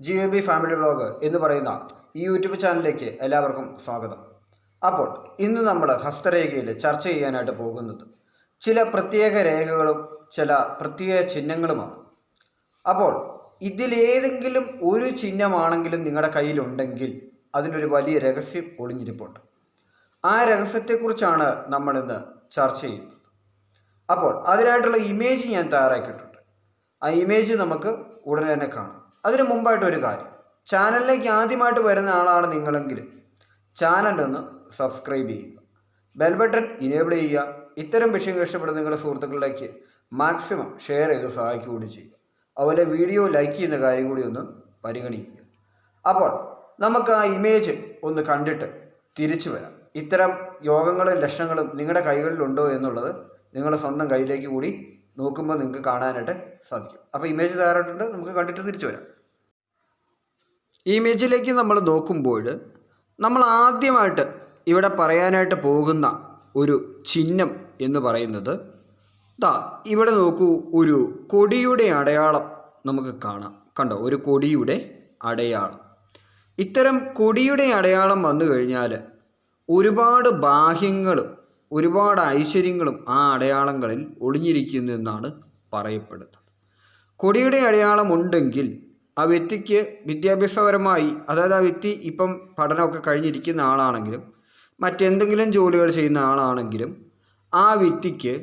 G A B family vlog എന്ന് പറയുന്ന ഈ യൂട്യൂബ് ചാനലിലേക്ക് എല്ലാവർക്കും സ്വാഗതം. അപ്പോൾ ഇന്ന് നമ്മൾ ഹസ്തരേഖയിൽ ചർച്ച ചെയ്യാനായിട്ട് പോകുന്നത് ചില പ്രത്യേക രേഖകളും ചില പ്രത്യേക ചിഹ്നങ്ങളുമാണ്. അപ്പോൾ ഇതിലേതെങ്കിലും ഒരു ചിഹ്നമാണെങ്കിലും നിങ്ങളുടെ കയ്യിലുണ്ടെങ്കിൽ അതിലൊരു വലിയ രഹസ്യം ഒളിഞ്ഞിരിപ്പുണ്ട്. ആ രഹസ്യത്തെക്കുറിച്ചാണ് നമ്മളിന്ന് ചർച്ച ചെയ്യുന്നത്. അപ്പോൾ അതിനായിട്ടുള്ള ഇമേജ് ഞാൻ തയ്യാറാക്കിയിട്ടുണ്ട്. ആ ഇമേജ് നമുക്ക് ഉടനെ തന്നെ കാണാം. അതിന് മുമ്പായിട്ട് ഒരു കാര്യം. ചാനലിലേക്ക് ആദ്യമായിട്ട് വരുന്ന ആളാണ് നിങ്ങളെങ്കിൽ ചാനൽ ഒന്ന് സബ്സ്ക്രൈബ് ചെയ്യുക. ബെൽ ബട്ടൺ ഇനേബിൾ ചെയ്യുക. ഇത്തരം വിഷയങ്ങൾ ഇഷ്ടപ്പെടുന്ന നിങ്ങളുടെ സുഹൃത്തുക്കളിലേക്ക് മാക്സിമം ഷെയർ ചെയ്ത് സഹായിക്കുകയും ചെയ്യുക. അതുപോലെ വീഡിയോ ലൈക്ക് ചെയ്യുന്ന കാര്യം കൂടി ഒന്ന് പരിഗണിക്കുക. അപ്പോൾ നമുക്ക് ആ ഇമേജ് ഒന്ന് കണ്ടിട്ട് തിരിച്ചു വരാം. ഇത്തരം യോഗങ്ങളും ലക്ഷണങ്ങളും നിങ്ങളുടെ കൈകളിലുണ്ടോ എന്നുള്ളത് നിങ്ങളുടെ സ്വന്തം കയ്യിലേക്ക് കൂടി നോക്കുമ്പോൾ നിങ്ങൾക്ക് കാണാനായിട്ട് സാധിക്കും. അപ്പോൾ ഇമേജ് തയ്യാറായിട്ടുണ്ട്. നമുക്ക് കണ്ടിട്ട് തിരിച്ചു വരാം. ഇമേജിലേക്ക് നമ്മൾ നോക്കുമ്പോൾ നമ്മൾ ആദ്യമായിട്ട് ഇവിടെ പറയാനായിട്ട് പോകുന്ന ഒരു ചിഹ്നം എന്ന് പറയുന്നത് ദാ ഇവിടെ നോക്കൂ ഒരു കൊടിയുടെ അടയാളം നമുക്ക് കാണാം. കണ്ടോ ഒരു കൊടിയുടെ അടയാളം. ഇത്തരം കൊടിയുടെ അടയാളം വന്നു കഴിഞ്ഞാൽ ഒരുപാട് ബാഹ്യങ്ങളും ഒരുപാട് ഐശ്വര്യങ്ങളും ആ അടയാളങ്ങളിൽ ഒളിഞ്ഞിരിക്കുന്നു എന്നാണ് പറയപ്പെടുന്നത്. കൊടിയുടെ അടയാളം ഉണ്ടെങ്കിൽ ആ വ്യക്തിക്ക് വിദ്യാഭ്യാസപരമായി അതായത് ആ വ്യക്തി ഇപ്പം പഠനമൊക്കെ കഴിഞ്ഞിരിക്കുന്ന ആളാണെങ്കിലും മറ്റെന്തെങ്കിലും ജോലികൾ ചെയ്യുന്ന ആളാണെങ്കിലും ആ വ്യക്തിക്ക്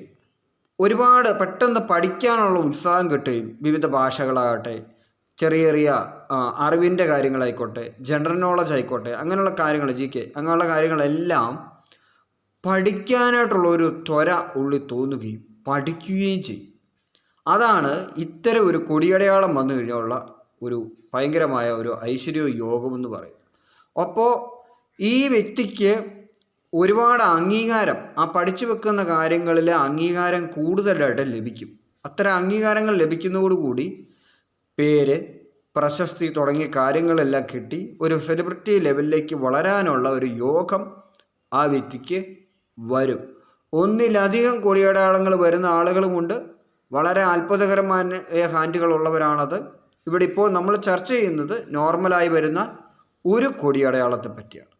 ഒരുപാട് പെട്ടെന്ന് പഠിക്കാനുള്ള ഉത്സാഹം കിട്ടുകയും വിവിധ ഭാഷകളാകട്ടെ ചെറിയ ചെറിയ അറിവിന്റെ കാര്യങ്ങളായിക്കോട്ടെ ജനറൽ നോളജ് ആയിക്കോട്ടെ അങ്ങനെയുള്ള കാര്യങ്ങൾ ജി കെ അങ്ങനെയുള്ള കാര്യങ്ങളെല്ലാം പഠിക്കാനായിട്ടുള്ള ഒരു ത്വര ഉള്ളിൽ തോന്നുകയും പഠിക്കുകയും ചെയ്യും. അതാണ് ഇത്തരം ഒരു കൊടിയടയാളം വന്നു കഴിഞ്ഞുള്ള ഒരു ഭയങ്കരമായ ഒരു ഐശ്വര്യ യോഗമെന്ന് പറയും. അപ്പോൾ ഈ വ്യക്തിക്ക് ഒരുപാട് അംഗീകാരം ആ പഠിച്ചു വെക്കുന്ന കാര്യങ്ങളിൽ അംഗീകാരം കൂടുതലായിട്ട് ലഭിക്കും. അത്തരം അംഗീകാരങ്ങൾ ലഭിക്കുന്നതോടുകൂടി പേര് പ്രശസ്തി തുടങ്ങിയ കാര്യങ്ങളെല്ലാം കിട്ടി ഒരു സെലിബ്രിറ്റി ലെവലിലേക്ക് വളരാനുള്ള ഒരു യോഗം ആ വ്യക്തിക്ക് വരും. ഒന്നിലധികം കൊടിയടയാളങ്ങൾ വരുന്ന ആളുകളുമുണ്ട്. വളരെ അത്ഭുതകരമായ ഹാൻഡുകളുള്ളവരാണത് ഇവിടെ ഇപ്പോൾ നമ്മൾ ചർച്ച ചെയ്യുന്നത് നോർമലായി വരുന്ന ഒരു കൊടിയടയാളത്തെ പറ്റിയാണ്.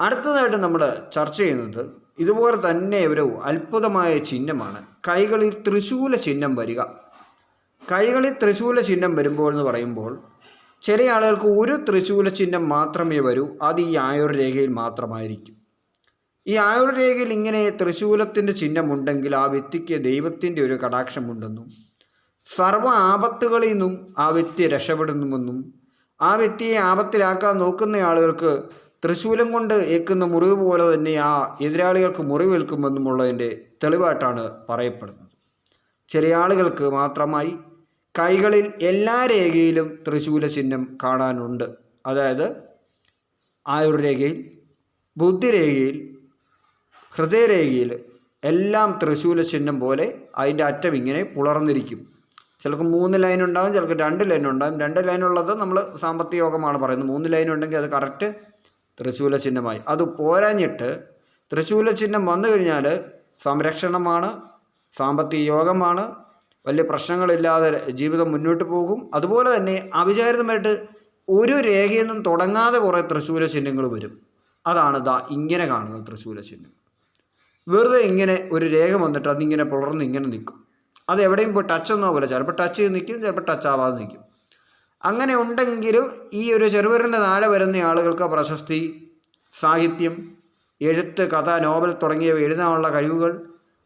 അടുത്തതായിട്ട് നമ്മൾ ചർച്ച ചെയ്യുന്നത് ഇതുപോലെ തന്നെ ഒരു അത്ഭുതമായ ചിഹ്നമാണ്. കൈകളിൽ തൃശൂല ചിഹ്നം വരിക. കൈകളിൽ തൃശൂല ചിഹ്നം വരുമ്പോൾ എന്ന് പറയുമ്പോൾ ചില ആളുകൾക്ക് ഒരു തൃശൂല ചിഹ്നം മാത്രമേ വരൂ. അത് ഈ ആയുർരേഖയിൽ മാത്രമായിരിക്കും. ഈ ആയുർരേഖയിൽ ഇങ്ങനെ തൃശൂലത്തിന്റെ ചിഹ്നമുണ്ടെങ്കിൽ ആ വ്യക്തിക്ക് ദൈവത്തിന്റെ ഒരു കടാക്ഷമുണ്ടെന്നും സർവ ആപത്തുകളിൽ നിന്നും ആ വ്യക്തി രക്ഷപ്പെടുന്നുവെന്നും ആ വ്യക്തിയെ ആപത്തിലാക്കാൻ നോക്കുന്ന ആളുകൾക്ക് തൃശൂലം കൊണ്ട് ഏക്കുന്ന മുറിവ് പോലെ തന്നെ ആ എതിരാളികൾക്ക് മുറിവേൽക്കുമെന്നുമുള്ളതിന്റെ തെളിവായിട്ടാണ് പറയപ്പെടുന്നത്. ചില ആളുകൾക്ക് മാത്രമായി കൈകളിൽ എല്ലാ രേഖയിലും തൃശൂല ചിഹ്നം കാണാനുണ്ട്. അതായത് ആയുർരേഖയിൽ ബുദ്ധിരേഖയിൽ ഹൃദയരേഖയിൽ എല്ലാം തൃശൂല ചിഹ്നം പോലെ അതിന്റെ അറ്റം ഇങ്ങനെ പുലർന്നിരിക്കും ചിലർക്ക് മൂന്ന് ലൈൻ ഉണ്ടാകും ചിലർക്ക് രണ്ട് ലൈൻ ഉണ്ടാകും രണ്ട് ലൈൻ ഉള്ളത് നമ്മൾ സാമ്പത്തിക യോഗമാണ് പറയുന്നത്. മൂന്ന് ലൈൻ ഉണ്ടെങ്കിൽ അത് കറക്റ്റ് തൃശ്ശൂല ചിഹ്നമായി. അത് പോരാഞ്ഞിട്ട് തൃശ്ശൂല ചിഹ്നം വന്നു കഴിഞ്ഞാൽ സംരക്ഷണമാണ് സാമ്പത്തിക യോഗമാണ്. വലിയ പ്രശ്നങ്ങളില്ലാതെ ജീവിതം മുന്നോട്ട് പോകും. അതുപോലെ തന്നെ അവിചാരിതമായിട്ട് ഒരു രേഖയിൽ നിന്നും തുടങ്ങാതെ കുറേ തൃശ്ശൂല ചിഹ്നങ്ങൾ വരും. അതാണ് ദാ ഇങ്ങനെ കാണുന്നത് തൃശ്ശൂല ചിഹ്നം. വെറുതെ ഇങ്ങനെ ഒരു രേഖ വന്നിട്ട് അതിങ്ങനെ പുലർന്ന് ഇങ്ങനെ നിൽക്കും. അത് എവിടെയും പോയി ടച്ച് ഒന്നും ആവില്ല ചിലപ്പോൾ ടച്ച് ചെയ്ത് നിൽക്കും ചിലപ്പോൾ ടച്ച് ആവാതെ നിൽക്കും അങ്ങനെ ഉണ്ടെങ്കിലും ഈ ഒരു ചെറുപേരിന്റെ താഴെ വരുന്ന ആളുകൾക്ക് പ്രശസ്തി സാഹിത്യം എഴുത്ത് കഥ നോവൽ തുടങ്ങിയവ എഴുതാനുള്ള കഴിവുകൾ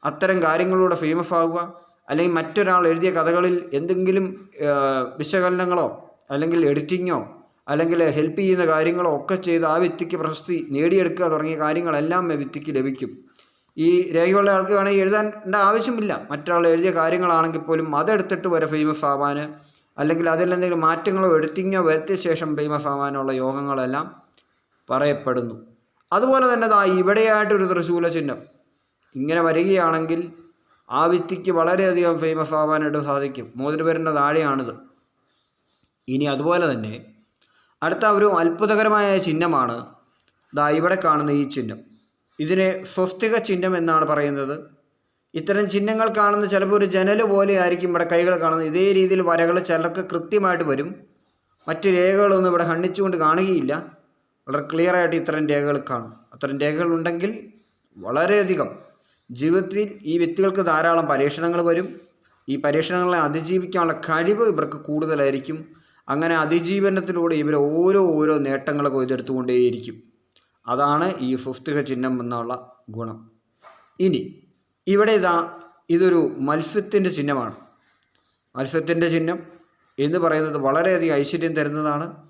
അത്തരം കാര്യങ്ങളിലൂടെ ഫേമസ് ആവുക അല്ലെങ്കിൽ മറ്റൊരാൾ എഴുതിയ കഥകളിൽ എന്തെങ്കിലും വിശകലനങ്ങളോ അല്ലെങ്കിൽ എഡിറ്റിങ്ങോ അല്ലെങ്കിൽ ഹെൽപ്പ് ചെയ്യുന്ന കാര്യങ്ങളോ ഒക്കെ ചെയ്ത് ആ വ്യക്തിക്ക് പ്രശസ്തി നേടിയെടുക്കുക തുടങ്ങിയ കാര്യങ്ങളെല്ലാം വ്യക്തിക്ക് ലഭിക്കും. ഈ രേഖയുള്ള ആൾക്ക് വേണമെങ്കിൽ എഴുതാൻ ആവശ്യമില്ല. മറ്റൊരാൾ എഴുതിയ കാര്യങ്ങളാണെങ്കിൽ പോലും അതെടുത്തിട്ട് വരെ ഫേമസ് ആവാൻ അല്ലെങ്കിൽ അതിൽ എന്തെങ്കിലും മാറ്റങ്ങളോ എഡിറ്റിങ്ങോ വരുത്തിയ ശേഷം ഫേമസ് ആവാനുള്ള യോഗങ്ങളെല്ലാം പറയപ്പെടുന്നു. അതുപോലെ തന്നെ ദാ ഇവിടെയായിട്ടൊരു തൃശൂല ചിഹ്നം. ഇങ്ങനെ വരികയാണെങ്കിൽ ആ വ്യക്തിക്ക് വളരെയധികം ഫേമസ് ആവാനായിട്ട് സാധിക്കും. മോതിരപേരിന്റെ താഴെയാണിത്. ഇനി അതുപോലെ തന്നെ അടുത്ത ഒരു അത്ഭുതകരമായ ചിഹ്നമാണ് ദാ ഇവിടെ കാണുന്ന ഈ ചിഹ്നം. ഇതിനെ സ്വസ്തിക ചിഹ്നം എന്നാണ് പറയുന്നത്. ഇത്തരം ചിഹ്നങ്ങൾ കാണുന്ന ചിലപ്പോൾ ഒരു ജനൽ പോലെ ആയിരിക്കും ഇവിടെ കൈകൾ കാണുന്നത്. ഇതേ രീതിയിൽ വരകൾ ചിലർക്ക് കൃത്യമായിട്ട് വരും. മറ്റ് രേഖകളൊന്നും ഇവിടെ ഹണ്ണിച്ചുകൊണ്ട് കാണുകയില്ല. വളരെ ക്ലിയറായിട്ട് ഇത്തരം രേഖകൾ കാണും. അത്തരം രേഖകൾ ഉണ്ടെങ്കിൽ വളരെയധികം ജീവിതത്തിൽ ഈ വ്യക്തികൾക്ക് ധാരാളം പരീക്ഷണങ്ങൾ വരും. ഈ പരീക്ഷണങ്ങളെ അതിജീവിക്കാനുള്ള കഴിവ് ഇവർക്ക് കൂടുതലായിരിക്കും. അങ്ങനെ അതിജീവനത്തിലൂടെ ഇവർ ഓരോ ഓരോ നേട്ടങ്ങൾ കൊയ്തെടുത്തുകൊണ്ടേയിരിക്കും അതാണ് ഈ സുസ്ഥിക ചിഹ്നം എന്നുള്ള ഗുണം. ഇനി ഇവിടെ ഇതാ ഇതൊരു മത്സ്യത്തിന്റെ ചിഹ്നമാണ്. മത്സ്യത്തിന്റെ ചിഹ്നം എന്ന് പറയുന്നത് വളരെയധികം ഐശ്വര്യം തരുന്നതാണ്.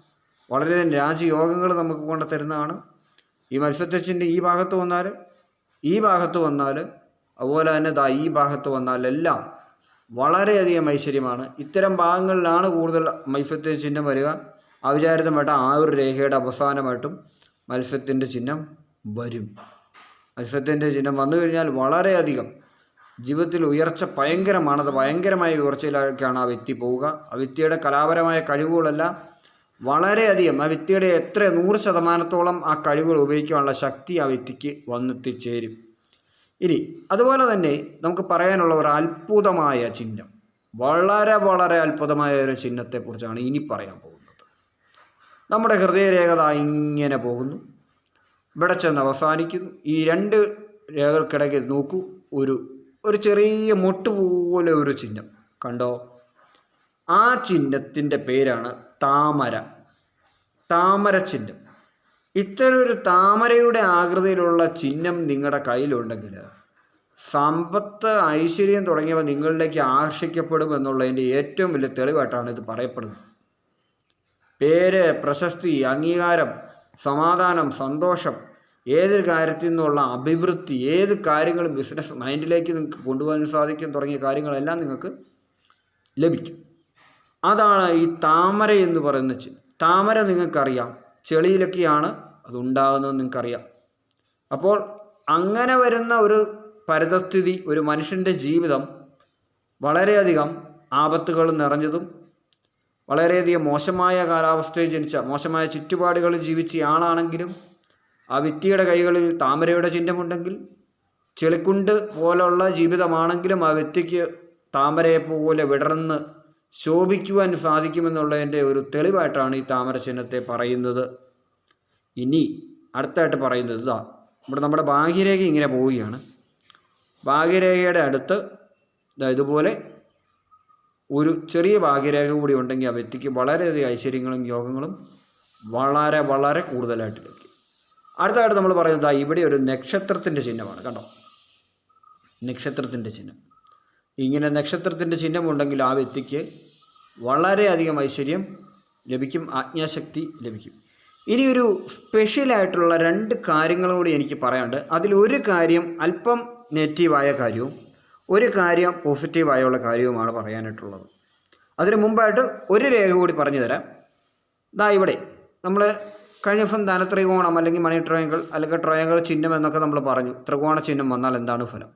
വളരെയധികം രാജയോഗങ്ങൾ നമുക്ക് കൊണ്ട് തരുന്നതാണ്. ഈ മത്സ്യത്തിന്റെ ഈ ഭാഗത്ത് വന്നാൽ ഈ ഭാഗത്ത് വന്നാൽ അതുപോലെ തന്നെ ദാ ഈ ഭാഗത്ത് വന്നാലെല്ലാം വളരെയധികം ഐശ്വര്യമാണ്. ഇത്തരം ഭാഗങ്ങളിലാണ് കൂടുതൽ മത്സ്യത്തിന്റെ ചിഹ്നം വരിക. അവിചാരിതമായിട്ട് ആ ഒരു രേഖയുടെ അവസാനമായിട്ടും മത്സ്യത്തിന്റെ ചിഹ്നം വരും. മത്സ്യത്തിന്റെ ചിഹ്നം വന്നു കഴിഞ്ഞാൽ വളരെയധികം ജീവിതത്തിൽ ഉയർച്ച ഭയങ്കരമാണ്. അത് ഭയങ്കരമായ ഉയർച്ചയിലേക്കാണ് ആ വ്യക്തി പോവുക. ആ വ്യക്തിയുടെ കലാപരമായ കഴിവുകളെല്ലാം വളരെയധികം ആ വ്യക്തിയുടെ എത്ര നൂറ് ശതമാനത്തോളം ആ കഴിവുകൾ ഉപയോഗിക്കാനുള്ള ശക്തി ആ വ്യക്തിക്ക് വന്നെത്തിച്ചേരും. ഇനി അതുപോലെ തന്നെ നമുക്ക് പറയാനുള്ള ഒരു അത്ഭുതമായ ചിഹ്നം വളരെ വളരെ അത്ഭുതമായ ഒരു ചിഹ്നത്തെക്കുറിച്ചാണ് ഇനി പറയാൻ പോകുന്നത്. നമ്മുടെ ഹൃദയരേഖത ഇങ്ങനെ പോകുന്നു. ഇവിടെ ചെന്ന് അവസാനിക്കുന്നു. ഈ രണ്ട് രേഖകൾക്കിടയ്ക്ക് നോക്കൂ. ഒരു ഒരു ചെറിയ മൊട്ട് പോലെ ഒരു ചിഹ്നം. കണ്ടോ? ആ ചിഹ്നത്തിന്റെ പേരാണ് താമര. താമര ചിഹ്നം. ഇത്തരം ഒരു താമരയുടെ ആകൃതിയിലുള്ള ചിഹ്നം നിങ്ങളുടെ കയ്യിലുണ്ടെങ്കിൽ സമ്പത്ത് ഐശ്വര്യം തുടങ്ങിയവ നിങ്ങളിലേക്ക് ആകർഷിക്കപ്പെടും എന്നുള്ളതിന്റെ ഏറ്റവും വലിയ തെളിവായിട്ടാണ് ഇത് പറയപ്പെടുന്നത്. പേര് പ്രശസ്തി അംഗീകാരം സമാധാനം സന്തോഷം. ഏത് കാര്യത്തിൽ നിന്നുള്ള അഭിവൃദ്ധി ഏത് കാര്യങ്ങളും ബിസിനസ് മൈൻഡിലേക്ക് നിങ്ങൾക്ക് കൊണ്ടുപോകാൻ സാധിക്കും തുടങ്ങിയ കാര്യങ്ങളെല്ലാം നിങ്ങൾക്ക് ലഭിക്കും. അതാണ് ഈ താമര എന്ന് പറയുന്ന ചിഹ്നം. താമര നിങ്ങൾക്കറിയാം. ചെളിയിലൊക്കെയാണ് അതുണ്ടാകുന്നത് നിങ്ങൾക്കറിയാം. അപ്പോൾ അങ്ങനെ വരുന്ന ഒരു പരിതസ്ഥിതി ഒരു മനുഷ്യന്റെ ജീവിതം വളരെയധികം ആപത്തുകൾ നിറഞ്ഞതും വളരെയധികം മോശമായ കാലാവസ്ഥയിൽ ജനിച്ച മോശമായ ചുറ്റുപാടുകളിൽ ജീവിച്ച ആളാണെങ്കിലും ആ വ്യക്തിയുടെ കൈകളിൽ താമരയുടെ ചിഹ്നമുണ്ടെങ്കിൽ ചെളിക്കുണ്ട് പോലുള്ള ജീവിതമാണെങ്കിലും ആ വ്യക്തിക്ക് താമരയെ പോലെ വിടർന്ന് ശോഭിക്കുവാൻ സാധിക്കുമെന്നുള്ളതിന്റെ ഒരു തെളിവായിട്ടാണ് ഈ താമര ചിഹ്നത്തെ പറയുന്നത്. ഇനി അടുത്തായിട്ട് പറയുന്നത് ഇതാ ഇവിടെ നമ്മുടെ ഭാഗ്യരേഖ ഇങ്ങനെ പോവുകയാണ്. ഭാഗ്യരേഖയുടെ അടുത്ത് ഇതുപോലെ ഒരു ചെറിയ ഭാഗ്യരേഖ കൂടി ഉണ്ടെങ്കിൽ ആ വ്യക്തിക്ക് വളരെയധികം ഐശ്വര്യങ്ങളും യോഗങ്ങളും വളരെ വളരെ കൂടുതലായിട്ട് ലഭിക്കും. അടുത്തതായിട്ട് നമ്മൾ പറയുന്നത് ഇവിടെ ഒരു നക്ഷത്രത്തിന്റെ ചിഹ്നമാണ് കണ്ടോ? നക്ഷത്രത്തിന്റെ ചിഹ്നം. ഇങ്ങനെ നക്ഷത്രത്തിന്റെ ചിഹ്നം ഉണ്ടെങ്കിൽ ആ വ്യക്തിക്ക് വളരെയധികം ഐശ്വര്യം ലഭിക്കും ആജ്ഞാശക്തി ലഭിക്കും. ഇനി ഒരു സ്പെഷ്യലായിട്ടുള്ള രണ്ട് കാര്യങ്ങളും കൂടി എനിക്ക് പറയാനുണ്ട്. അതിലൊരു കാര്യം അല്പം നെഗറ്റീവായ കാര്യവും ഒരു കാര്യം പോസിറ്റീവായുള്ള കാര്യവുമാണ് പറയാനായിട്ടുള്ളത്. അതിന് മുമ്പായിട്ട് ഒരു രേഖ കൂടി പറഞ്ഞു തരാം. ഇതാ ഇവിടെ നമ്മൾ കഴിഞ്ഞ ദിവസം ധനത്രികോണം അല്ലെങ്കിൽ മണി ട്രയാങ്കിൾ അല്ലെങ്കിൽ ട്രയാങ്കിൾ ചിഹ്നം എന്നൊക്കെ നമ്മൾ പറഞ്ഞു. ത്രികോണ ചിഹ്നം വന്നാൽ എന്താണ് ഫലം?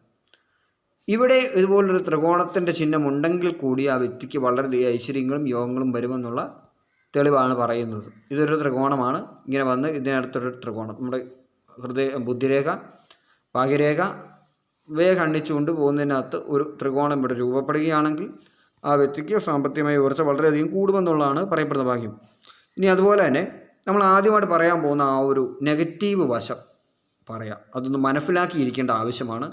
ഇവിടെ ഇതുപോലൊരു ത്രികോണത്തിന്റെ ചിഹ്നം ഉണ്ടെങ്കിൽ കൂടി ആ വ്യക്തിക്ക് വളരെ ഐശ്വര്യങ്ങളും യോഗങ്ങളും വരുമെന്നുള്ള തെളിവാണ് പറയുന്നത്. ഇതൊരു ത്രികോണമാണ്. ഇങ്ങനെ വന്ന് ഇതിനടുത്തൊരു ത്രികോണം. നമ്മുടെ ഹൃദയ ബുദ്ധിരേഖ ഭാഗ്യരേഖ ഇവയെ ഖണ്ഡിച്ചുകൊണ്ട് പോകുന്നതിനകത്ത് ഒരു ത്രികോണം ഇവിടെ രൂപപ്പെടുകയാണെങ്കിൽ ആ വ്യക്തിക്ക് സാമ്പത്തികമായി ഉയർച്ച വളരെയധികം കൂടുമെന്നുള്ളതാണ് പറയപ്പെടുന്ന ഭാഗ്യം. ഇനി അതുപോലെ തന്നെ നമ്മൾ ആദ്യമായിട്ട് പറയാൻ പോകുന്ന ആ ഒരു നെഗറ്റീവ് വശം പറയാം. അതൊന്ന് മനസ്സിലാക്കിയിരിക്കേണ്ട ആവശ്യമാണ്.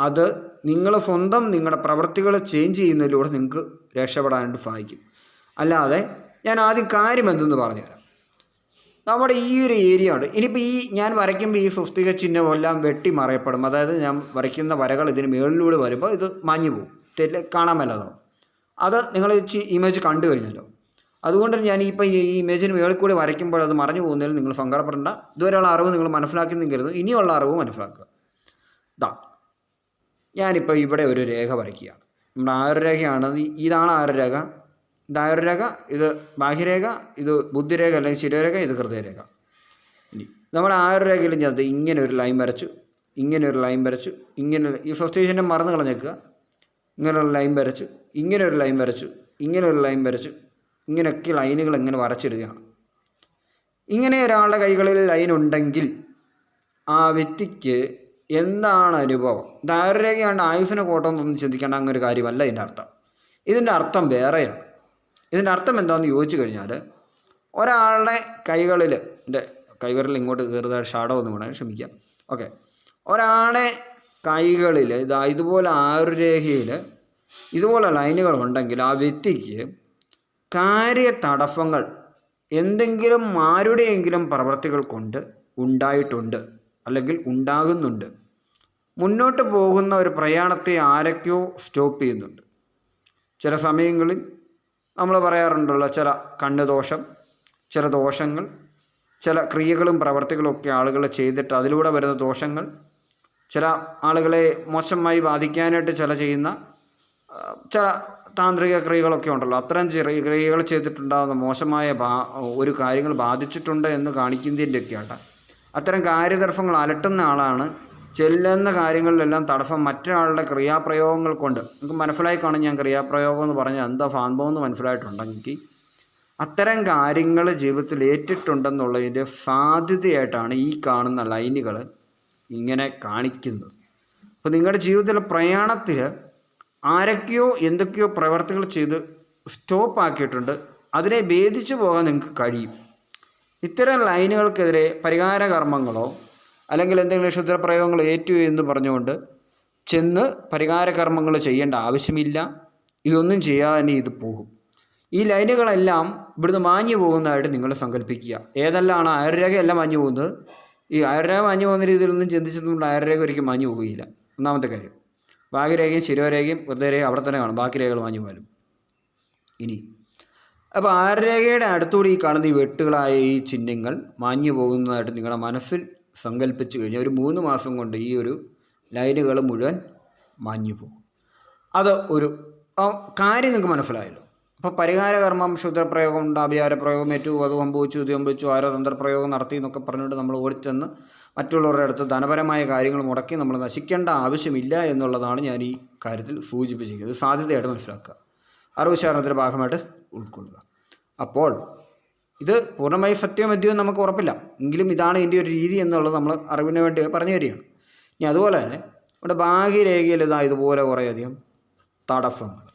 അത് നിങ്ങൾ സ്വന്തം നിങ്ങളുടെ പ്രവൃത്തികൾ ചേഞ്ച് ചെയ്യുന്നതിലൂടെ നിങ്ങൾക്ക് രക്ഷപ്പെടാനായിട്ട് സഹായിക്കും അല്ലാതെ ഞാൻ ആദ്യം കാര്യം എന്തെന്ന് പറഞ്ഞുതരാം. നമ്മുടെ ഈ ഒരു ഏരിയ ഉണ്ട്. ഇനിയിപ്പോൾ ഈ ഞാൻ വരയ്ക്കുമ്പോൾ ഈ സുസ്ഥിക ചിഹ്നമെല്ലാം വെട്ടി മറയപ്പെടും. അതായത് ഞാൻ വരയ്ക്കുന്ന വരകൾ ഇതിന് മുകളിലൂടെ വരുമ്പോൾ ഇത് മാഞ്ഞു പോകും തെറ്റ് കാണാൻ മേലതാവും. അത് നിങ്ങൾ ഇമേജ് കണ്ടു കഴിഞ്ഞല്ലോ. അതുകൊണ്ട് ഞാൻ ഇപ്പോൾ ഈ ഇമേജിന് മുകളിൽ കൂടി വരയ്ക്കുമ്പോൾ അത് മറഞ്ഞു പോകുന്നതിൽ നിങ്ങൾ സങ്കടപ്പെടേണ്ട. ഇതുവരെയുള്ള അറിവ് നിങ്ങൾ മനസ്സിലാക്കി കരുതും ഇനിയുള്ള അറിവ് മനസ്സിലാക്കുക. ഇതാ ഞാനിപ്പോൾ ഇവിടെ ഒരു രേഖ വരയ്ക്കുകയാണ്. നമ്മുടെ ആറ് രേഖയാണ് ഇതാണ് ആറ് ഇത് ആയുർരേഖ ഇത് ബാഹ്യരേഖ ഇത് ബുദ്ധിരേഖ അല്ലെങ്കിൽ ശിരോരേഖ ഇത് ഹൃദയരേഖ. ഇനി നമ്മൾ ആയുർരേഖയിൽ ഞാൻ ദേ ഇങ്ങനെ ഒരു ലൈൻ വരച്ചു ഇങ്ങനെ ഒരു ലൈൻ വരച്ചു ഇങ്ങനെ ഈ സൊസ്റ്റേഷന്റെ മറന്ന് കളഞ്ഞേക്കുക. ഇങ്ങനെ ഒരു ലൈൻ വരച്ചു ഇങ്ങനെ ഒരു ലൈൻ വരച്ചു ഇങ്ങനെ ഒരു ലൈൻ വരച്ചു ഇങ്ങനെയൊക്കെ ലൈനുകൾ ഇങ്ങനെ വരച്ചിടുകയാണ്. ഇങ്ങനെ ഒരാളുടെ കൈകളിൽ ലൈൻ ഉണ്ടെങ്കിൽ ആ വ്യക്തിക്ക് എന്താണ് അനുഭവം? ദാരുരേഖയാണ്ട് ആയുസിനെ കോട്ടം കോട്ടമെന്നൊന്നും ചിന്തിക്കേണ്ട അങ്ങനെ ഒരു കാര്യമല്ല ഇതിന്റെ അർത്ഥം. ഇതിന്റെ അർത്ഥം വേറെയാണ്. ഇതിന്റെ അർത്ഥം എന്താണെന്ന് ചോദിച്ചു കഴിഞ്ഞാൽ ഒരാളുടെ കൈകളിൽ എന്റെ കൈവിരൽ ഇങ്ങോട്ട് കയറുന്ന ഷാഡോ ഒന്ന് വേണം ക്ഷമിക്കാം. ഓക്കെ ഒരാളുടെ കൈകളിൽ ഇതാ ഇതുപോലെ ആറുരേഖയിൽ ഇതുപോലെ ലൈനുകൾ ഉണ്ടെങ്കിൽ ആ വ്യക്തിക്ക് കാര്യ തടസ്സങ്ങൾ എന്തെങ്കിലും ആരുടെയെങ്കിലും പ്രവർത്തികൾ കൊണ്ട് ഉണ്ടായിട്ടുണ്ട് അല്ലെങ്കിൽ ഉണ്ടാകുന്നുണ്ട്. മുന്നോട്ട് പോകുന്ന ഒരു പ്രയാണത്തെ ആരൊക്കെയോ സ്റ്റോപ്പ് ചെയ്യുന്നുണ്ട്. ചില സമയങ്ങളിൽ നമ്മൾ പറയാറുണ്ടല്ലോ ചില കണ്ണ് ദോഷം ചില ദോഷങ്ങൾ ചില ക്രിയകളും പ്രവർത്തികളും ഒക്കെ ആളുകൾ ചെയ്തിട്ട് അതിലൂടെ വരുന്ന ദോഷങ്ങൾ ചില ആളുകളെ മോശമായി ബാധിക്കാനായിട്ട് ചില ചെയ്യുന്ന ചില താന്ത്രിക ക്രിയകളൊക്കെ ഉണ്ടല്ലോ. അത്തരം ചെറിയ ക്രിയകൾ ചെയ്തിട്ടുണ്ടാകുന്ന മോശമായ ബാ ഒരു കാര്യങ്ങൾ ബാധിച്ചിട്ടുണ്ട് എന്ന് കാണിക്കുന്നതിന്റെയൊക്കെയാണ്. അത്തരം കാര്യതടസ്സങ്ങൾ അലട്ടുന്ന ആളാണ് ചെല്ലുന്ന കാര്യങ്ങളിലെല്ലാം തടസ്സം മറ്റൊരാളുടെ ക്രിയാപ്രയോഗങ്ങൾ കൊണ്ട്. നിങ്ങൾക്ക് മനസ്സിലായി കാണും ഞാൻ ക്രിയാപ്രയോഗം എന്ന് പറഞ്ഞാൽ എന്താ ഫാൻഭവം എന്ന് മനസ്സിലായിട്ടുണ്ടെങ്കിൽ അത്തരം കാര്യങ്ങൾ ജീവിതത്തിൽ ഏറ്റിട്ടുണ്ടെന്നുള്ളതിന്റെ സാധ്യതയായിട്ടാണ് ഈ കാണുന്ന ലൈനുകൾ ഇങ്ങനെ കാണിക്കുന്നത്. അപ്പോൾ നിങ്ങളുടെ ജീവിതത്തിലെ പ്രയാണത്തിൽ ആരൊക്കെയോ എന്തൊക്കെയോ പ്രവർത്തികൾ ചെയ്ത് സ്റ്റോപ്പ് ആക്കിയിട്ടുണ്ട്. അതിനെ ഭേദിച്ചു പോകാൻ നിങ്ങൾക്ക് കഴിയും. ഇത്തരം ലൈനുകൾക്കെതിരെ പരിഹാര കർമ്മങ്ങളോ അല്ലെങ്കിൽ എന്തെങ്കിലും ക്ഷുദ്രപ്രയോഗങ്ങൾ ഏറ്റു എന്ന് പറഞ്ഞുകൊണ്ട് ചെന്ന് പരിഹാരകർമ്മങ്ങൾ ചെയ്യേണ്ട ആവശ്യമില്ല. ഇതൊന്നും ചെയ്യാതെ ഇത് പോകും. ഈ ലൈനുകളെല്ലാം ഇവിടുന്ന് മാഞ്ഞു പോകുന്നതായിട്ട് നിങ്ങൾ സങ്കല്പിക്കുക. ഏതെല്ലാമാണ് ആയുർരേഖ എല്ലാം മാഞ്ഞു പോകുന്നത്? ഈ ആയുർരേഖ മാഞ്ഞു പോകുന്ന രീതിയിലൊന്നും ചിന്തിച്ചതുകൊണ്ട് ആയുർരേഖ ഒരിക്കലും മാഞ്ഞു പോകുകയില്ല. ഒന്നാമത്തെ കാര്യം. ഭാഗ്യരേഖയും ശിരോരേഖയും ഹൃദയരേഖയും അവിടെ തന്നെ കാണും. ബാക്കി രേഖകൾ മാഞ്ഞു പോലും ഇനി. അപ്പോൾ ആരരേഖയുടെ അടുത്തുകൂടി ഈ കാണുന്ന ഈ വെട്ടുകളായ ഈ ചിഹ്നങ്ങൾ മാഞ്ഞു പോകുന്നതായിട്ട് നിങ്ങളുടെ മനസ്സിൽ സങ്കല്പിച്ച് കഴിഞ്ഞാൽ ഒരു മൂന്ന് മാസം കൊണ്ട് ഈ ഒരു ലൈനുകൾ മുഴുവൻ മാഞ്ഞു പോകും. അത് ഒരു കാര്യം നിങ്ങൾക്ക് മനസ്സിലായല്ലോ. അപ്പോൾ പരിഹാരകർമ്മം ശുദ്രപ്രയോഗം ഉണ്ട് അഭിഹാര പ്രയോഗം ഏറ്റു അത് സംഭവിച്ചു ഇത് സംഭവിച്ചു ആരോ തന്ത്രപ്രയോഗം നടത്തി എന്നൊക്കെ പറഞ്ഞുകൊണ്ട് നമ്മൾ ഓടിച്ചെന്ന് മറ്റുള്ളവരുടെ അടുത്ത് ധനപരമായ കാര്യങ്ങൾ മുടക്കി നമ്മൾ നശിക്കേണ്ട ആവശ്യമില്ല എന്നുള്ളതാണ് ഞാൻ ഈ കാര്യത്തിൽ സൂചിപ്പിച്ചിരിക്കുന്നത്. സാധ്യതയായിട്ട് മനസ്സിലാക്കുക. അറിവ് ശരണത്തിന്റെ ഭാഗമായിട്ട് ഉൾക്കൊള്ളുക. അപ്പോൾ ഇത് പൂർണമായി സത്യമദ്യവും നമുക്ക് ഉറപ്പില്ല. എങ്കിലും ഇതാണ് ഇതിന്റെ ഒരു രീതി എന്നുള്ളത് നമ്മൾ അറിവിന് വേണ്ടി പറഞ്ഞു തരികയാണ്. ഇനി അതുപോലെ തന്നെ നമ്മുടെ ഭാഗ്യരേഖയിൽ ഇതാ ഇതുപോലെ കുറേയധികം തടസ്സങ്ങൾ.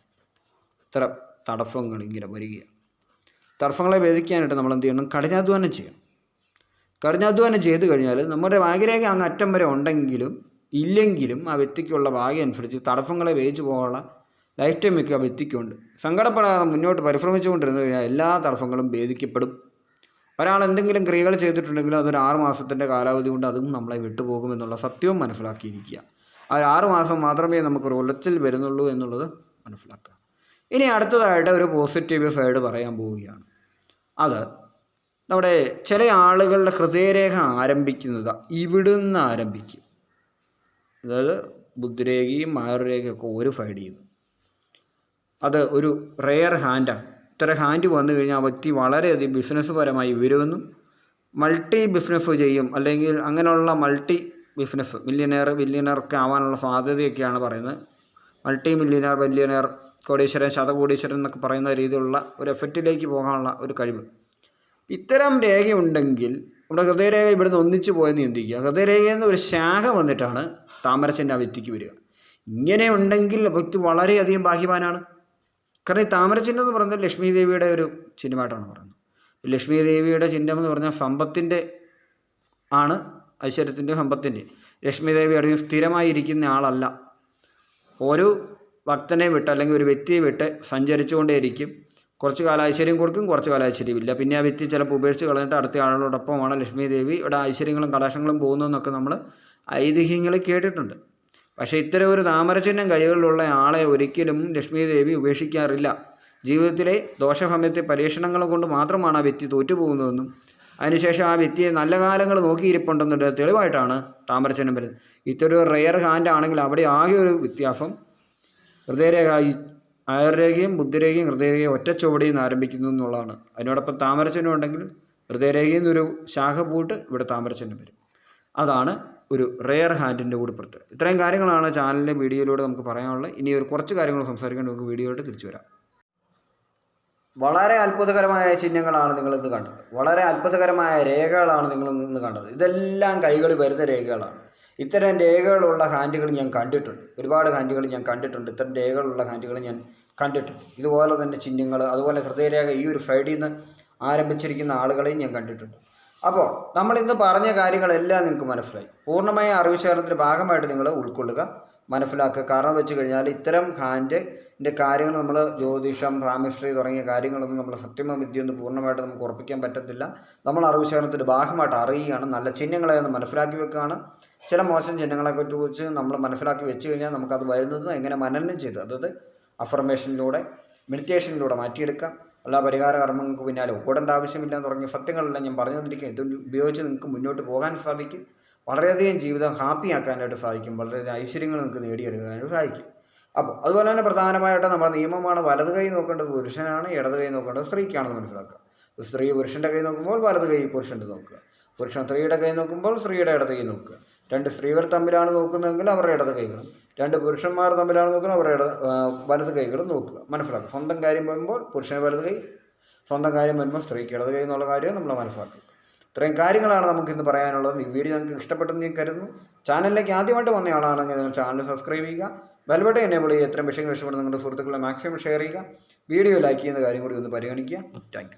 ഇത്തരം തടസ്സങ്ങൾ ഇങ്ങനെ വരികയാണ്. തടസ്സങ്ങളെ ഭേദിക്കാനായിട്ട് നമ്മൾ എന്ത് ചെയ്യണം? കഠിനാധ്വാനം ചെയ്യണം. കഠിനാധ്വാനം ചെയ്ത് കഴിഞ്ഞാൽ നമ്മുടെ ഭാഗ്യരേഖ അങ്ങ് അറ്റം വരെ ഉണ്ടെങ്കിലും ഇല്ലെങ്കിലും ആ വ്യക്തിക്കുള്ള ഭാഗ്യം അനുസരിച്ച് തടസ്സങ്ങളെ വേദിച്ച് പോകാനുള്ള ലൈഫ് ടൈം മിക്ക വ്യക്തിക്കുണ്ട് സങ്കടപ്പെടാതെ മുന്നോട്ട് പരിശ്രമിച്ചുകൊണ്ടിരുന്നു കഴിഞ്ഞാൽ എല്ലാ തടസ്സങ്ങളും ഭേദിക്കപ്പെടും. ഒരാൾ എന്തെങ്കിലും ക്രിയകൾ ചെയ്തിട്ടുണ്ടെങ്കിൽ അതൊരു ആറ് മാസത്തിന്റെ കാലാവധി കൊണ്ട് അതും നമ്മളെ വിട്ടുപോകുമെന്നുള്ള സത്യവും മനസ്സിലാക്കിയിരിക്കുക. ആ ഒരു ആറ് മാസം മാത്രമേ നമുക്കൊരു ഉലച്ചിൽ വരുന്നുള്ളൂ എന്നുള്ളത് മനസ്സിലാക്കുക. ഇനി അടുത്തതായിട്ട് ഒരു പോസിറ്റീവ് സൈഡ് പറയാൻ പോവുകയാണ്. അത് നമ്മുടെ ചില ആളുകളുടെ ഹൃദയരേഖ ആരംഭിക്കുന്നത് ഇവിടുന്ന് ആരംഭിക്കും. അതായത് ബുദ്ധിരേഖയും മായുരേഖയും ഒക്കെ ഒരു ഫൈഡ് നിന്ന്. അത് ഒരു റെയർ ഹാൻഡാണ് ഇത്ര ഹാൻഡ് വന്നു കഴിഞ്ഞാൽ ആ വ്യക്തി വളരെയധികം ബിസിനസ് പരമായി ഉയരുമെന്നും മൾട്ടി ബിസിനസ് ചെയ്യും. അല്ലെങ്കിൽ അങ്ങനെയുള്ള മൾട്ടി ബിസിനസ് മില്യനെയർ ബില്യനെയർ ആവാനുള്ള സാധ്യതയൊക്കെയാണ് പറയുന്നത്. മൾട്ടി മില്യനെയർ ബില്യനെയർ കോടീശ്വരൻ ശതകോടീശ്വരൻ എന്നൊക്കെ പറയുന്ന രീതിയിലുള്ള ഒരു എഫക്റ്റിലേക്ക് പോകാനുള്ള ഒരു കഴിവ്. ഇത്തരം രേഖയുണ്ടെങ്കിൽ നമ്മുടെ ഹൃദയരേഖ ഇവിടുന്ന് ഒന്നിച്ചു പോയെന്ന് ചിന്തിക്കുക. ഹൃദയരേഖയിൽ നിന്ന് ഒരു ശാഖ വന്നിട്ടാണ് താമരശ്ശന്റെ ആ വ്യക്തിക്ക് വരിക. ഇങ്ങനെ ഉണ്ടെങ്കിൽ വ്യക്തി വളരെയധികം ഭാഗ്യവാനാണ്. കാരണം ഈ താമരചിഹ്നം എന്ന് പറയുന്നത് ലക്ഷ്മി ദേവിയുടെ ഒരു ചിഹ്നമായിട്ടാണ് പറയുന്നത്. ലക്ഷ്മി ദേവിയുടെ ചിഹ്നം എന്ന് പറഞ്ഞാൽ സമ്പത്തിന്റെ ആണ് ഐശ്വര്യത്തിന്റെ സമ്പത്തിന്റെ ലക്ഷ്മി ദേവി അധികം സ്ഥിരമായി ഇരിക്കുന്ന ആളല്ല. ഒരു ഭക്തനെ വിട്ട് അല്ലെങ്കിൽ ഒരു വ്യക്തിയെ വിട്ട് സഞ്ചരിച്ചുകൊണ്ടേയിരിക്കും കുറച്ച് കാലം ഐശ്വര്യം കൊടുക്കും കുറച്ച് കാലം ഐശ്വര്യമില്ല പിന്നെ ആ വ്യക്തി ചിലപ്പോൾ ഉപേക്ഷിച്ച് കളഞ്ഞിട്ട് അടുത്ത ആളോടൊപ്പമാണ് ലക്ഷ്മി ദേവിയുടെ ഐശ്വര്യങ്ങളും കടാക്ഷങ്ങളും പോകുന്നതെന്നൊക്കെ നമ്മൾ ഐതിഹ്യങ്ങളിൽ കേട്ടിട്ടുണ്ട്. പക്ഷേ ഇത്തരം ഒരു താമരചിഹ്നം കൈകളിലുള്ള ആളെ ഒരിക്കലും ലക്ഷ്മി ദേവി ഉപേക്ഷിക്കാറില്ല. ജീവിതത്തിലെ ദോഷഭമ്യത്തെ പരീക്ഷണങ്ങൾ കൊണ്ട് മാത്രമാണ് ആ വ്യക്തി തോറ്റുപോകുന്നതെന്നും അതിനുശേഷം ആ വ്യക്തിയെ നല്ല കാലങ്ങൾ നോക്കിയിരിപ്പുണ്ടെന്നുള്ള തെളിവായിട്ടാണ് താമരചിഹ്നം വരുന്നത്. ഇത്തരം ഒരു റെയർ ഹാൻഡ് ആണെങ്കിൽ അവിടെ ആകെ ഒരു വ്യത്യാസം. ഹൃദയരേഖ ആയുർരേഖയും ബുദ്ധിരേഖയും ഹൃദയരേഖയും ഒറ്റ ചുവടിയിൽ നിന്ന് ആരംഭിക്കുന്നു എന്നുള്ളതാണ്. അതിനോടൊപ്പം താമരചിഹ്നം ഉണ്ടെങ്കിൽ ഹൃദയരേഖയിൽ നിന്നൊരു ശാഖ പൂട്ട് ഇവിടെ താമരചിഹ്നം വരും. അതാണ് ഒരു റെയർ ഹാൻഡിന്റെ കൂടെ പുറത്ത് ഇത്രയും കാര്യങ്ങളാണ് ചാനലിന്റെ വീഡിയോയിലൂടെ നമുക്ക് പറയാനുള്ളത്. ഇനി ഒരു കുറച്ച് കാര്യങ്ങൾ സംസാരിക്കേണ്ടി നമുക്ക് വീഡിയോയിട്ട് തിരിച്ചു വരാം. വളരെ അത്ഭുതകരമായ ചിഹ്നങ്ങളാണ് നിങ്ങളിന്ന് കണ്ടത്. വളരെ അത്ഭുതകരമായ രേഖകളാണ് നിങ്ങൾ ഇന്ന് കണ്ടത്. ഇതെല്ലാം കൈകളിൽ വരുന്ന രേഖകളാണ്. ഇത്തരം രേഖകളുള്ള ഹാൻഡുകൾ ഞാൻ കണ്ടിട്ടുണ്ട്. ഒരുപാട് ഹാൻഡുകൾ ഞാൻ കണ്ടിട്ടുണ്ട്. ഇത്തരം രേഖകളുള്ള ഹാൻഡുകൾ ഞാൻ കണ്ടിട്ടുണ്ട്. ഇതുപോലെ തന്നെ ചിഹ്നങ്ങൾ അതുപോലെ ഹൃദയരേഖ ഈ ഒരു ഫ്രൈഡിൽ നിന്ന് ആരംഭിച്ചിരിക്കുന്ന ആളുകളെയും ഞാൻ കണ്ടിട്ടുണ്ട്. അപ്പോൾ നമ്മൾ ഇന്ന് പറഞ്ഞ കാര്യങ്ങളെല്ലാം നിങ്ങൾക്ക് മനസ്സിലായി. പൂർണമായ അറിവ് ശേഖരണത്തിന്റെ ഭാഗമായിട്ട് നിങ്ങൾ ഉൾക്കൊള്ളുക മനസ്സിലാക്കുക. കാരണം വെച്ച് കഴിഞ്ഞാൽ ഇത്തരം ഹാൻഡിന്റെ കാര്യങ്ങൾ നമ്മൾ ജ്യോതിഷം ഫാമിസ്ട്രി തുടങ്ങിയ കാര്യങ്ങളൊന്നും നമ്മൾ സത്യമ വിദ്യ ഒന്ന് പൂർണമായിട്ട് നമുക്ക് ഉറപ്പിക്കാൻ പറ്റത്തില്ല. നമ്മൾ അറിവ് ശേഖരണത്തിന്റെ ഭാഗമായിട്ട് അറിയുകയാണ്. നല്ല ചിഹ്നങ്ങളെ ഒന്ന് മനസ്സിലാക്കി വെക്കുകയാണ്. ചില മോശം ചിഹ്നങ്ങളെ കുറിച്ച് നമ്മൾ മനസ്സിലാക്കി വെച്ച് കഴിഞ്ഞാൽ നമുക്കത് വരുന്നത് എങ്ങനെ മനനം ചെയ്ത് അതായത് അഫർമേഷനിലൂടെ മെഡിറ്റേഷനിലൂടെ മാറ്റിയെടുക്കാം. അല്ല പരിഹാര കർമ്മങ്ങൾക്ക് പിന്നാലെ ഓടേണ്ട ആവശ്യമില്ല തുടങ്ങിയ സത്യങ്ങളെല്ലാം ഞാൻ പറഞ്ഞു ഇത് ഉപയോഗിച്ച് നിങ്ങൾക്ക് മുന്നോട്ട് പോകാൻ സാധിക്കും. വളരെയധികം ജീവിതം ഹാപ്പി ആക്കാനായിട്ട് സാധിക്കും. വളരെയധികം ഐശ്വര്യങ്ങൾ നിങ്ങൾക്ക് നേടിയെടുക്കാനായിട്ട് സാധിക്കും. അപ്പോൾ അതുപോലെ തന്നെ പ്രധാനമായിട്ട് നമ്മുടെ നിയമമാണ് വലത് കൈ നോക്കേണ്ടത് പുരുഷനാണ് ഇടത് കൈ നോക്കേണ്ടത് സ്ത്രീക്കാണെന്ന് മനസ്സിലാക്കുക. സ്ത്രീ പുരുഷന്റെ കൈ നോക്കുമ്പോൾ വലത് കൈ പുരുഷന്റെ നോക്കുക. പുരുഷൻ സ്ത്രീയുടെ കൈ നോക്കുമ്പോൾ സ്ത്രീയുടെ ഇടത് കൈ നോക്കുക. രണ്ട് സ്ത്രീകൾ തമ്മിലാണ് നോക്കുന്നതെങ്കിൽ അവരുടെ ഇടത് കൈകളും. രണ്ട് പുരുഷന്മാർ തമ്മിലാണ് നോക്കുന്നത് അവരുടെ വലത് കൈകൾ നോക്കുക. മനസ്സിലാക്കുക. സ്വന്തം കാര്യം വരുമ്പോൾ പുരുഷന് വലത് കൈ സ്വന്തം കാര്യം വരുമ്പോൾ സ്ത്രീക്ക് ഇടത് കൈ എന്നുള്ള കാര്യം നമ്മൾ മനസ്സിലാക്കും ഇത്രയും കാര്യങ്ങളാണ് നമുക്ക് ഇന്ന് പറയാനുള്ളത്. ഈ വീഡിയോ നിങ്ങൾക്ക് ഇഷ്ടപ്പെട്ടെന്ന് ഞാൻ കരുതുന്നു. ചാനലിലേക്ക് ആദ്യമായിട്ട് വന്ന ആളാണെങ്കിൽ നിങ്ങൾ ചാനൽ സബ്സ്ക്രൈബ് ചെയ്യുക. ബെൽബട്ടൺ എനേബിൾ ചെയ്യുക. എത്രയും വിഷയങ്ങൾ ഇഷ്ടപ്പെടുന്ന നിങ്ങളുടെ സുഹൃത്തുക്കളെ മാക്സിമം ഷെയർ ചെയ്യുക. വീഡിയോ ലൈക്ക് ചെയ്യുന്ന കാര്യം കൂടി ഒന്ന് പരിഗണിക്കുക. താങ്ക്